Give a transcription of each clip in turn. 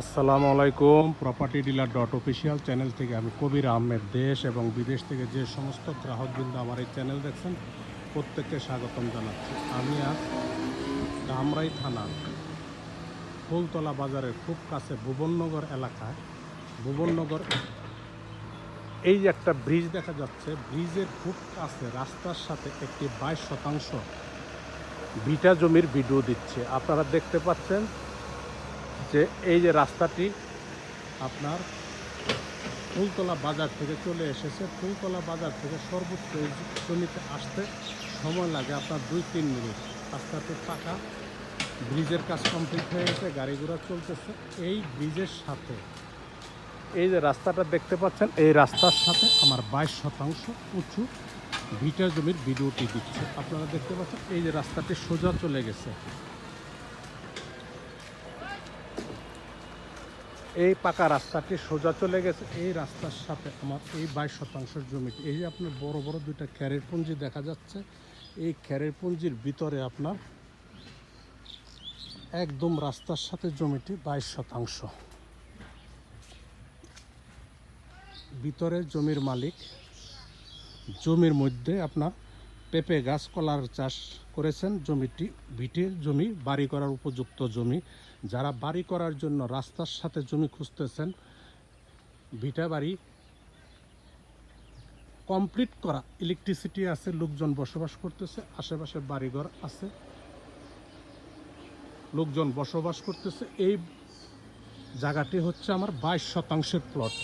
আসসালামু আলাইকুম। Property dealer dot official channel থেকে আমি কবির আহমেদ, দেশ এবং বিদেশ থেকে যে সমস্ত গ্রাহকবৃন্দ আমার এই চ্যানেল দেখছেন, প্রত্যেককে স্বাগতম জানাচ্ছি। আমি আজ ধামরাই থানার ফুলতলা বাজারের খুব কাছে ভুবননগর এলাকায়। ভুবননগর এই যে একটা ব্রিজ দেখা যাচ্ছে ব্রিজের খুব কাছে রাস্তার সাথে একটি বাইশ শতাংশ ভিটা জমির ভিডিও দিচ্ছে। আপনারা দেখতে পাচ্ছেন যে এই যে রাস্তাটি আপনার ফুলতলা বাজার থেকে চলে এসেছে। ফুলতলা বাজার থেকে সর্বোচ্চ জমিতে আসতে সময় লাগে আপনার দুই তিন মিনিট। রাস্তাটি পাকা ব্রিজের কাজ কমপ্লিট হয়ে গেছে, গাড়ি ঘোড়া চলতেছে। এই ব্রিজের সাথে, এই যে রাস্তাটা দেখতে পাচ্ছেন, এই রাস্তার সাথে আমার বাইশ শতাংশ উঁচু ভিটা জমির ভিডিওটি দিচ্ছে। আপনারা দেখতে পাচ্ছেন, এই যে রাস্তাটি সোজা চলে গেছে। এই পাকা রাস্তাটি সোজা চলে গেছে। এই রাস্তার সাথে আমার এই বাইশ শতাংশের জমিটি এই যে আপনার বড় বড় দুইটা খ্যারের পুঞ্জি দেখা যাচ্ছে। এই খ্যারের পুঞ্জির ভিতরে আপনার একদম রাস্তার সাথে জমিটি বাইশ শতাংশ। ভিতরে জমির মালিক। জমির মধ্যে আপনার পেঁপে গাছ কলার চাষ করেছেন। জমিটি ভিটের জমি, বাড়ি করার উপযুক্ত জমি। যারা বাড়ি করার জন্য রাস্তার সাথে জমি খুঁজতেছেন, ভিটা বাড়ি কমপ্লিট করা, ইলেকট্রিসিটি আছে, লোকজন বসবাস করতেছে, আশেপাশে বাড়িঘর আছে। লোকজন বসবাস করতেছে। এই জায়গাটি হচ্ছে আমার বাইশ শতাংশের প্লট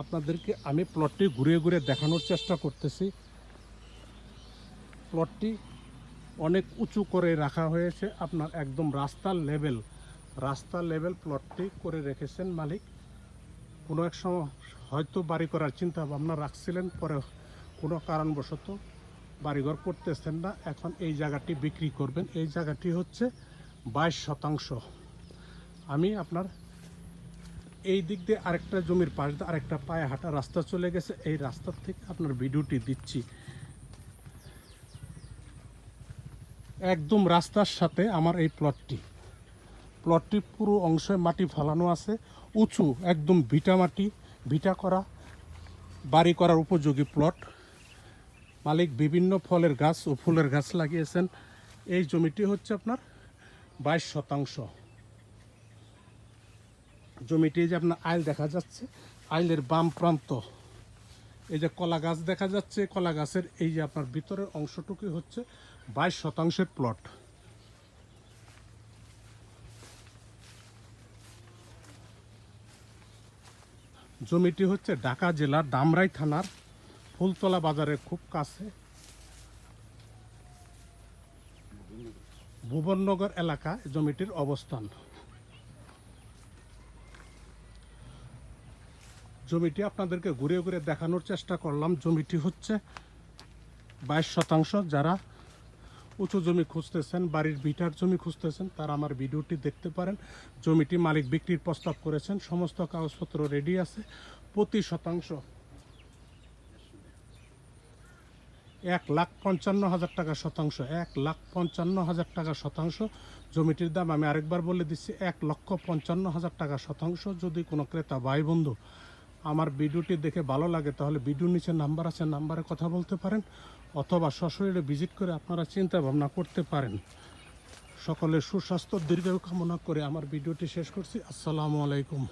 আপনাদেরকে আমি প্লটটি ঘুরে ঘুরে দেখানোর চেষ্টা করতেছি। প্লটটি অনেক উঁচু করে রাখা হয়েছে আপনার একদম রাস্তার লেভেল রাস্তার লেভেল প্লটটি করে রেখেছেন মালিক। কোনো এক সময় হয়তো বাড়ি করার চিন্তা ভাবনা রাখছিলেন, পরে কোনো কারণবশত বাড়িঘর করতেছেন না। এখন এই জায়গাটি বিক্রি করবেন। এই জায়গাটি হচ্ছে বাইশ শতাংশ। আমি আপনার এই দিক দিয়ে আরেকটা জমির পাশ দিয়ে আরেকটা পায়ে হাঁটা রাস্তা চলে গেছে। এই রাস্তার থেকে আপনার ভিডিওটি দিচ্ছি। একদম রাস্তার সাথে আমার এই প্লটটি প্লটটি পুরো অংশে মাটি ফালানো আছে। উঁচু, একদম ভিটা মাটি, ভিটা করা, বাড়ি করার উপযোগী প্লট মালিক বিভিন্ন ফলের গাছ ও ফুলের গাছ লাগিয়েছেন। এই জমিটি হচ্ছে আপনার বাইশ শতাংশ। জমিটি যে আপনার আইল দেখা যাচ্ছে, আইলের বাম প্রান্ত। এই যে কলা গাছ দেখা যাচ্ছে, কলা গাছের এই যে আপনার ভিতরের অংশটুকু হচ্ছে বাইশ শতাংশের প্লট। জমিটি হচ্ছে ঢাকা জেলার দামরাই থানার ফুলতলা বাজারের খুব কাছে। ভুবননগর এলাকা জমিটির অবস্থান। জমিটি আপনাদেরকে ঘুরে ঘুরে দেখানোর চেষ্টা করলাম। জমিটি হচ্ছে বাইশ শতাংশ। যারা উঁচু জমি খুঁজতেছেন, বাড়ির ভিটার জমি খুঁজতেছেন, তারা আমার ভিডিওটি দেখতে পারেন। জমিটি মালিক বিক্রির প্রস্তাব করেছেন। সমস্ত কাগজপত্র রেডি আছে। প্রতি শতাংশ এক লাখ পঞ্চান্ন হাজার টাকা শতাংশ। এক লাখ পঞ্চান্ন হাজার টাকা শতাংশ। জমিটির দাম আমি আরেকবার বলে দিচ্ছি, এক লক্ষ পঞ্চান্ন হাজার টাকা শতাংশ। যদি কোনো ক্রেতা ভাই বন্ধু আমার ভিডিওটি দেখে ভালো লাগে, তাহলে ভিডিওর নিচে নাম্বার আছে, নাম্বারে কথা বলতে পারেন অথবা সশরীরে ভিজিট করে আপনারা চিন্তা ভাবনা করতে পারেন। সকলের সুস্বাস্থ্য, দীর্ঘায়ু কামনা করে আমার ভিডিওটি শেষ করছি। আসসালামু আলাইকুম।